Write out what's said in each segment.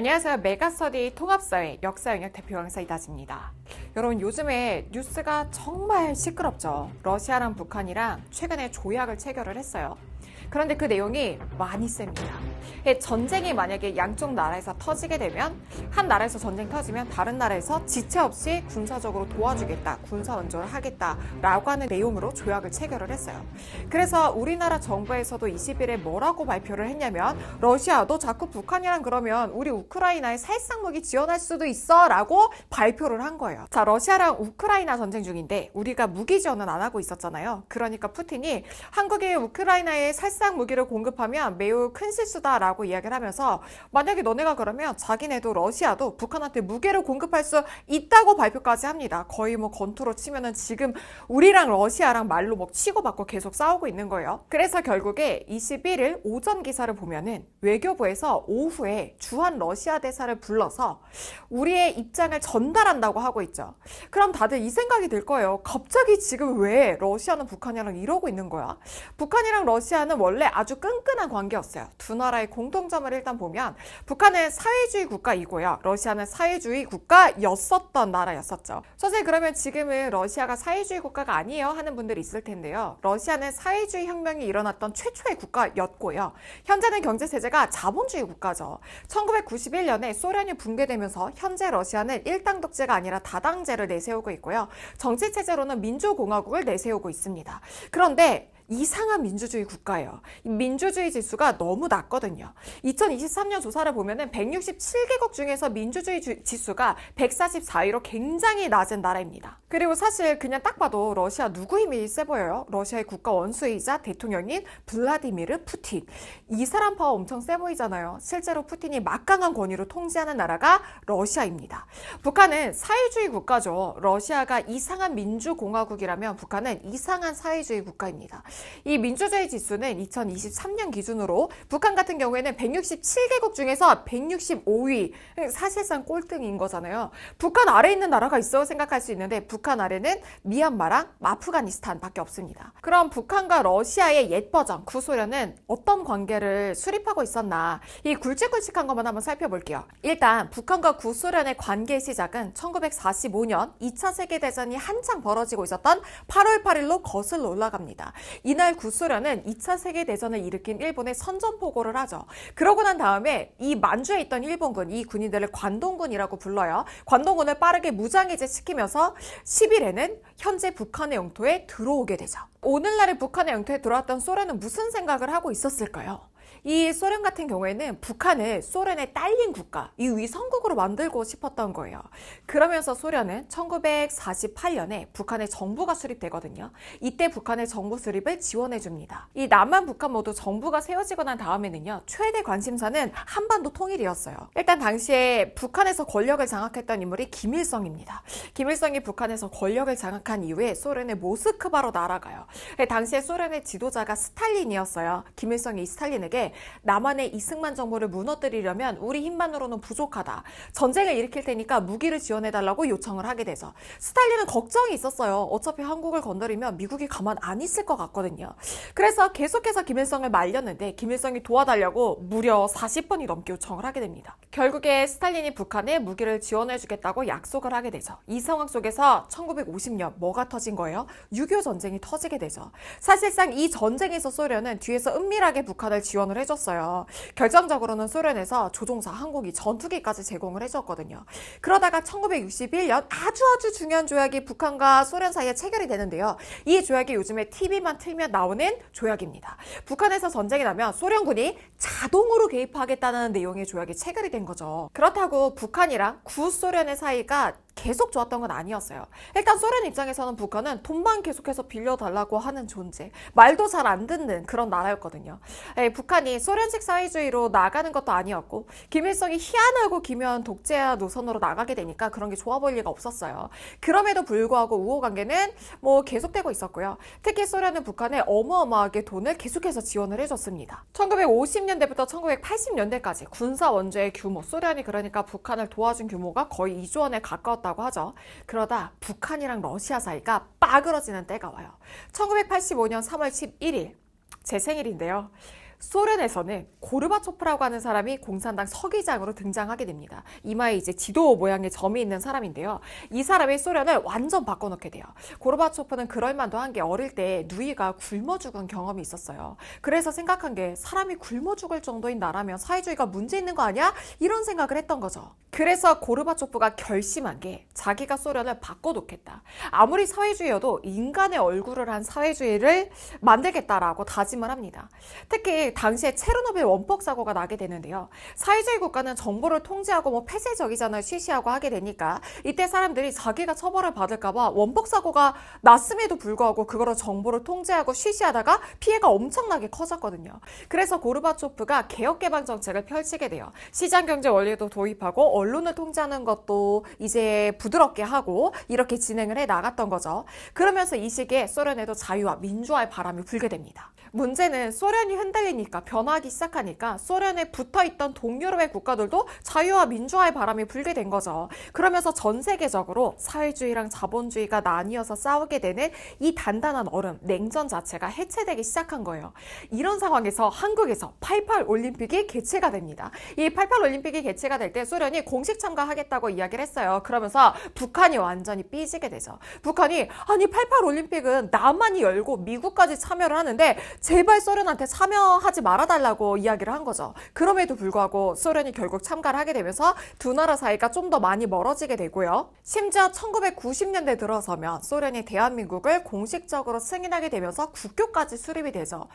안녕하세요. 메가스터디 통합사회 역사영역 대표 강사 이다지입니다. 여러분 요즘에 뉴스가 정말 시끄럽죠. 러시아랑 북한이랑 최근에 조약을 체결을 했어요. 그런데 그 내용이 많이 셉니다. 예, 전쟁이 만약에 양쪽 나라에서 터지게 되면 한 나라에서 전쟁 터지면 다른 나라에서 지체 없이 군사적으로 도와주겠다, 군사 원조를 하겠다라고 하는 내용으로 조약을 체결을 했어요. 그래서 우리나라 정부에서도 20일에 뭐라고 발표를 했냐면 러시아도 자꾸 북한이랑 그러면 우리 우크라이나에 살상 무기 지원할 수도 있어라고 발표를 한 거예요. 자, 러시아랑 우크라이나 전쟁 중인데 우리가 무기 지원은 안 하고 있었잖아요. 그러니까 푸틴이 한국이 우크라이나에 살상 살상 무기를 공급하면 매우 큰 실수다 라고 이야기를 하면서 만약에 너네가 그러면 자기네도 러시아도 북한한테 무기를 공급할 수 있다고 발표까지 합니다. 거의 뭐 건투로 치면은 지금 우리랑 러시아랑 말로 뭐 치고받고 계속 싸우고 있는 거예요. 그래서 결국에 21일 오전 기사를 보면은 외교부에서 오후에 주한 러시아 대사를 불러서 우리의 입장을 전달한다고 하고 있죠. 그럼 다들 이 생각이 들 거예요. 갑자기 지금 왜 러시아는 북한이랑 이러고 있는 거야? 북한이랑 러시아는 원래 아주 끈끈한 관계였어요. 두 나라의 공통점을 일단 보면 북한은 사회주의 국가이고요. 러시아는 사회주의 국가였었던 나라였었죠. 선생님 그러면 지금은 러시아가 사회주의 국가가 아니에요 하는 분들이 있을 텐데요. 러시아는 사회주의 혁명이 일어났던 최초의 국가였고요. 현재는 경제 체제가 자본주의 국가죠. 1991년에 소련이 붕괴되면서 현재 러시아는 일당 독재가 아니라 다당제를 내세우고 있고요. 정치 체제로는 민주공화국을 내세우고 있습니다. 그런데 이상한 민주주의 국가예요. 민주주의 지수가 너무 낮거든요. 2023년 조사를 보면은 167개국 중에서 민주주의 지수가 144위로 굉장히 낮은 나라입니다. 그리고 사실 그냥 딱 봐도 러시아 누구 힘이 세 보여요? 러시아의 국가 원수이자 대통령인 블라디미르 푸틴. 이 사람 파워 엄청 세 보이잖아요. 실제로 푸틴이 막강한 권위로 통제하는 나라가 러시아입니다. 북한은 사회주의 국가죠. 러시아가 이상한 민주공화국이라면 북한은 이상한 사회주의 국가입니다. 이 민주주의 지수는 2023년 기준으로 북한 같은 경우에는 167개국 중에서 165위. 사실상 꼴등인 거잖아요. 북한 아래 있는 나라가 있어 생각할 수 있는데 북한 아래는 미얀마랑 아프가니스탄밖에 없습니다. 그럼 북한과 러시아의 옛 버전 구소련은 어떤 관계를 수립하고 있었나? 이 굵직굵직한 것만 한번 살펴볼게요. 일단 북한과 구소련의 관계 시작은 1945년 2차 세계대전이 한창 벌어지고 있었던 8월 8일로 거슬러 올라갑니다. 이날 구소련은 2차 세계대전을 일으킨 일본에 선전포고를 하죠. 그러고 난 다음에 이 만주에 있던 일본군, 이 군인들을 관동군이라고 불러요. 관동군을 빠르게 무장해제 시키면서 10일에는 현재 북한의 영토에 들어오게 되죠. 오늘날의 북한의 영토에 들어왔던 소련은 무슨 생각을 하고 있었을까요? 이 소련 같은 경우에는 북한을 소련의 딸린 국가, 이 위성국으로 만들고 싶었던 거예요. 그러면서 소련은 1948년에 북한의 정부가 수립되거든요. 이때 북한의 정부 수립을 지원해 줍니다. 이 남한 북한 모두 정부가 세워지고 난 다음에는요. 최대 관심사는 한반도 통일이었어요. 일단 당시에 북한에서 권력을 장악했던 인물이 김일성입니다. 김일성이 북한에서 권력을 장악한 이후에 소련의 모스크바로 날아가요. 당시에 소련의 지도자가 스탈린이었어요. 김일성이 이 스탈린에게 남한의 이승만 정부를 무너뜨리려면 우리 힘만으로는 부족하다. 전쟁을 일으킬 테니까 무기를 지원해달라고 요청을 하게 돼서 스탈린은 걱정이 있었어요. 어차피 한국을 건드리면 미국이 가만 안 있을 것 같거든요. 그래서 계속해서 김일성을 말렸는데 김일성이 도와달라고 무려 40번이 넘게 요청을 하게 됩니다. 결국에 스탈린이 북한에 무기를 지원해주겠다고 약속을 하게 되죠. 이 상황 속에서 1950년 뭐가 터진 거예요? 6.25 전쟁이 터지게 되죠. 사실상 이 전쟁에서 소련은 뒤에서 은밀하게 북한을 지원을 해줬어요. 결정적으로는 소련에서 조종사 항공기 전투기까지 제공을 해줬거든요. 그러다가 1961년 아주 아주 중요한 조약이 북한과 소련 사이에 체결이 되는데요. 이 조약이 요즘에 TV만 틀면 나오는 조약입니다. 북한에서 전쟁이 나면 소련군이 자동으로 개입하겠다는 내용의 조약이 체결이 된 거죠. 그렇다고 북한이랑 구소련의 사이가 계속 좋았던 건 아니었어요. 일단 소련 입장에서는 북한은 돈만 계속해서 빌려달라고 하는 존재, 말도 잘 안 듣는 그런 나라였거든요. 에, 예, 북한이 소련식 사회주의로 나가는 것도 아니었고 김일성이 희한하고 기묘한 독재 노선으로 나가게 되니까 그런 게 좋아 보일 리가 없었어요. 그럼에도 불구하고 우호 관계는 뭐 계속되고 있었고요. 특히 소련은 북한에 어마어마하게 돈을 계속해서 지원을 해줬습니다. 1950년대부터 1980년대까지 군사 원조의 규모, 소련이 그러니까 북한을 도와준 규모가 거의 2조 원에 가까웠다. 있었다고 하죠. 그러다 북한이랑 러시아 사이가 빠그러지는 때가 와요. 1985년 3월 11일 제 생일인데요. 소련에서는 고르바초프라고 하는 사람이 공산당 서기장으로 등장하게 됩니다. 이마에 이제 지도 모양의 점이 있는 사람인데요. 이 사람이 소련을 완전 바꿔놓게 돼요. 고르바초프는 그럴 만도 한 게 어릴 때 누이가 굶어 죽은 경험이 있었어요. 그래서 생각한 게 사람이 굶어 죽을 정도인 나라면 사회주의가 문제 있는 거 아니야? 이런 생각을 했던 거죠. 그래서 고르바초프가 결심한 게 자기가 소련을 바꿔놓겠다. 아무리 사회주의여도 인간의 얼굴을 한 사회주의를 만들겠다라고 다짐을 합니다. 특히 당시에 체르노빌 원폭 사고가 나게 되는데요. 사회주의 국가는 정보를 통제하고 뭐 폐쇄적이잖아요. 쉬쉬하고 하게 되니까 이때 사람들이 자기가 처벌을 받을까봐 원폭 사고가 났음에도 불구하고 그거를 정보를 통제하고 쉬쉬하다가 피해가 엄청나게 커졌거든요. 그래서 고르바초프가 개혁 개방 정책을 펼치게 돼요. 시장 경제 원리도 도입하고 언론을 통제하는 것도 이제 부드럽게 하고 이렇게 진행을 해 나갔던 거죠. 그러면서 이 시기에 소련에도 자유와 민주화의 바람이 불게 됩니다. 문제는 소련이 흔들 리니까 변화하기 시작하니까 소련에 붙어 있던 동유럽의 국가들도 자유와 민주화의 바람이 불게 된 거죠. 그러면서 전 세계적으로 사회주의랑 자본주의가 나뉘어서 싸우게 되는 이 단단한 얼음, 냉전 자체가 해체되기 시작한 거예요. 이런 상황에서 한국에서 88 올림픽이 개최가 됩니다. 이 88 올림픽이 개최가 될 때 소련이 공식 참가하겠다고 이야기를 했어요. 그러면서 북한이 완전히 삐지게 되죠. 북한이 아니 88 올림픽은 남한이 열고 미국까지 참여를 하는데 제발 소련한테 참여하지 말아달라고 이야기를 한 거죠. 그럼에도 불구하고 소련이 결국 참가를 하게 되면서 두 나라 사이가 좀 더 많이 멀어지게 되고요. 심지어 1990년대 들어서면 소련이 대한민국을 공식적으로 승인하게 되면서 국교까지 수립이 되죠.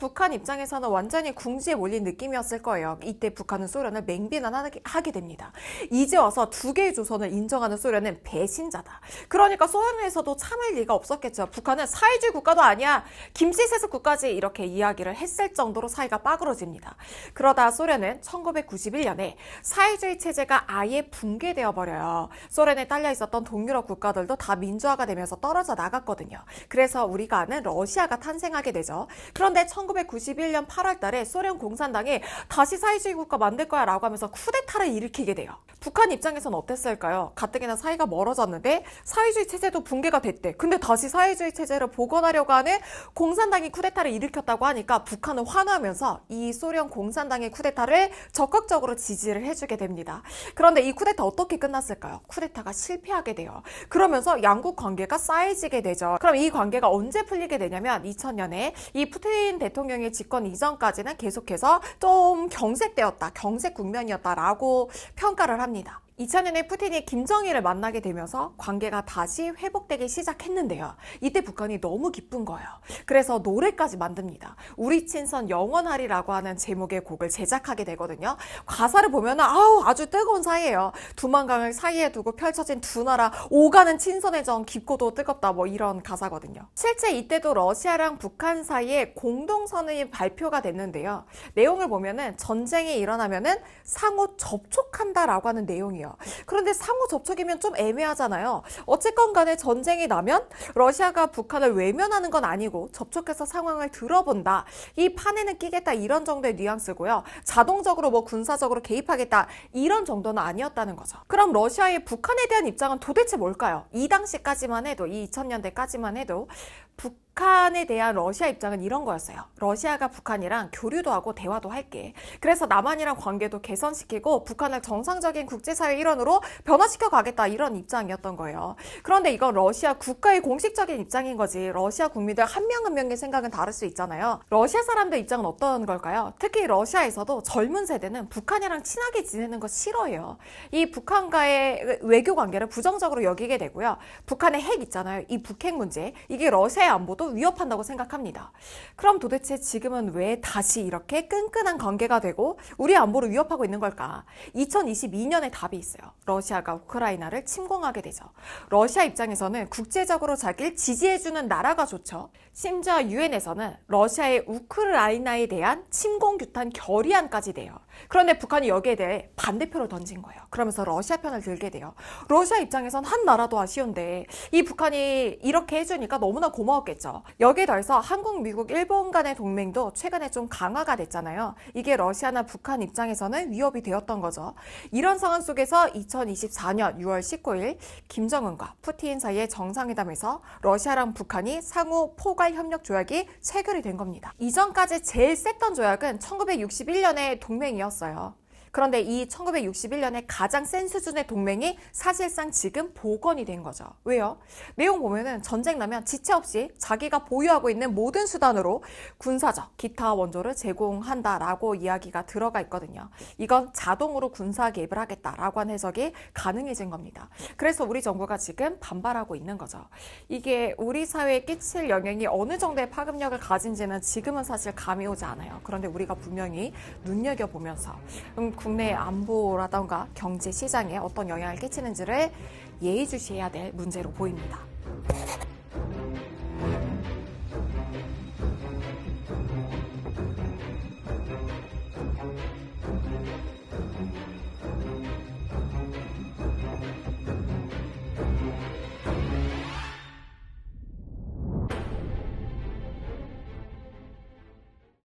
북한 입장에서는 완전히 궁지에 몰린 느낌이었을 거예요. 이때 북한은 소련을 맹비난하게 됩니다. 이제 와서 두 개의 조선을 인정하는 소련은 배신자다. 그러니까 소련에서도 참을 리가 없었겠죠. 북한은 사회주의 국가도 아니야. 김씨 세습 국가지 이렇게 이야기를 했을 정도 로 사이가 빠그러집니다. 그러다 소련은 1991년에 사회주의 체제가 아예 붕괴되어 버려요. 소련에 딸려 있었던 동유럽 국가들도 다 민주화가 되면서 떨어져 나갔거든요. 그래서 우리가 아는 러시아가 탄생하게 되죠. 그런데 1991년 8월 달에 소련 공산당이 다시 사회주의 국가 만들 거야 라고 하면서 쿠데타를 일으키게 돼요. 북한 입장에서는 어땠을까요? 가뜩이나 사이가 멀어졌는데 사회주의 체제도 붕괴가 됐대. 근데 다시 사회주의 체제를 복원하려고 하는 공산당이 쿠데타를 일으켰다고 하니까 북한은 환 호하면서 이 소련 공산당의 쿠데타를 적극적으로 지지를 해주게 됩니다. 그런데 이 쿠데타 어떻게 끝났을까요? 쿠데타가 실패하게 돼요. 그러면서 양국 관계가 쌓여지게 되죠. 그럼 이 관계가 언제 풀리게 되냐면 2000년에 이 푸틴 대통령의 집권 이전까지는 계속해서 좀 경색되었다, 경색 국면이었다라고 평가를 합니다. 2000년에 푸틴이 김정일을 만나게 되면서 관계가 다시 회복되기 시작했는데요. 이때 북한이 너무 기쁜 거예요. 그래서 노래까지 만듭니다. 우리 친선 영원하리라고 하는 제목의 곡을 제작하게 되거든요. 가사를 보면 아우 아주 뜨거운 사이예요. 두만강을 사이에 두고 펼쳐진 두 나라 오가는 친선의 정 깊고도 뜨겁다 뭐 이런 가사거든요. 실제 이때도 러시아랑 북한 사이에 공동선언이 발표가 됐는데요. 내용을 보면은 전쟁이 일어나면은 상호 접촉한다라고 하는 내용이에요. 그런데 상호 접촉이면 좀 애매하잖아요. 어쨌건 간에 전쟁이 나면 러시아가 북한을 외면하는 건 아니고 접촉해서 상황을 들어본다. 이 판에는 끼겠다 이런 정도의 뉘앙스고요. 자동적으로 뭐 군사적으로 개입하겠다 이런 정도는 아니었다는 거죠. 그럼 러시아의 북한에 대한 입장은 도대체 뭘까요? 이 당시까지만 해도 이 2000년대까지만 해도 북 북한에 대한 러시아 입장은 이런 거였어요. 러시아가 북한이랑 교류도 하고 대화도 할게. 그래서 남한이랑 관계도 개선시키고 북한을 정상적인 국제사회 일원으로 변화시켜 가겠다 이런 입장이었던 거예요. 그런데 이건 러시아 국가의 공식적인 입장인 거지. 러시아 국민들 한 명 한 명의 생각은 다를 수 있잖아요. 러시아 사람들 입장은 어떤 걸까요? 특히 러시아에서도 젊은 세대는 북한이랑 친하게 지내는 거 싫어해요. 이 북한과의 외교 관계를 부정적으로 여기게 되고요. 북한의 핵 있잖아요. 이 북핵 문제. 이게 러시아의 안보도 위협한다고 생각합니다. 그럼 도대체 지금은 왜 다시 이렇게 끈끈한 관계가 되고 우리 안보를 위협하고 있는 걸까? 2022년에 답이 있어요. 러시아가 우크라이나를 침공하게 되죠. 러시아 입장에서는 국제적으로 자기를 지지해주는 나라가 좋죠. 심지어 유엔에서는 러시아의 우크라이나에 대한 침공 규탄 결의안까지 돼요. 그런데 북한이 여기에 대해 반대표를 던진 거예요. 그러면서 러시아 편을 들게 돼요. 러시아 입장에선 한 나라도 아쉬운데 이 북한이 이렇게 해주니까 너무나 고마웠겠죠. 여기에 더해서 한국, 미국, 일본 간의 동맹도 최근에 좀 강화가 됐잖아요. 이게 러시아나 북한 입장에서는 위협이 되었던 거죠. 이런 상황 속에서 2024년 6월 19일 김정은과 푸틴 사이의 정상회담에서 러시아랑 북한이 상호 포괄 협력 조약이 체결이 된 겁니다. 이전까지 제일 셌던 조약은 1961년의 동맹이 었어요. 그런데 이 1961년에 가장 센 수준의 동맹이 사실상 지금 복원이 된 거죠. 왜요? 내용 보면은 전쟁 나면 지체 없이 자기가 보유하고 있는 모든 수단으로 군사적, 기타 원조를 제공한다라고 이야기가 들어가 있거든요. 이건 자동으로 군사 개입을 하겠다라고 한 해석이 가능해진 겁니다. 그래서 우리 정부가 지금 반발하고 있는 거죠. 이게 우리 사회에 끼칠 영향이 어느 정도의 파급력을 가진지는 지금은 사실 감이 오지 않아요. 그런데 우리가 분명히 눈여겨보면서 음, 국내 안보라던가 경제 시장에 어떤 영향을 끼치는지를 예의주시해야 될 문제로 보입니다.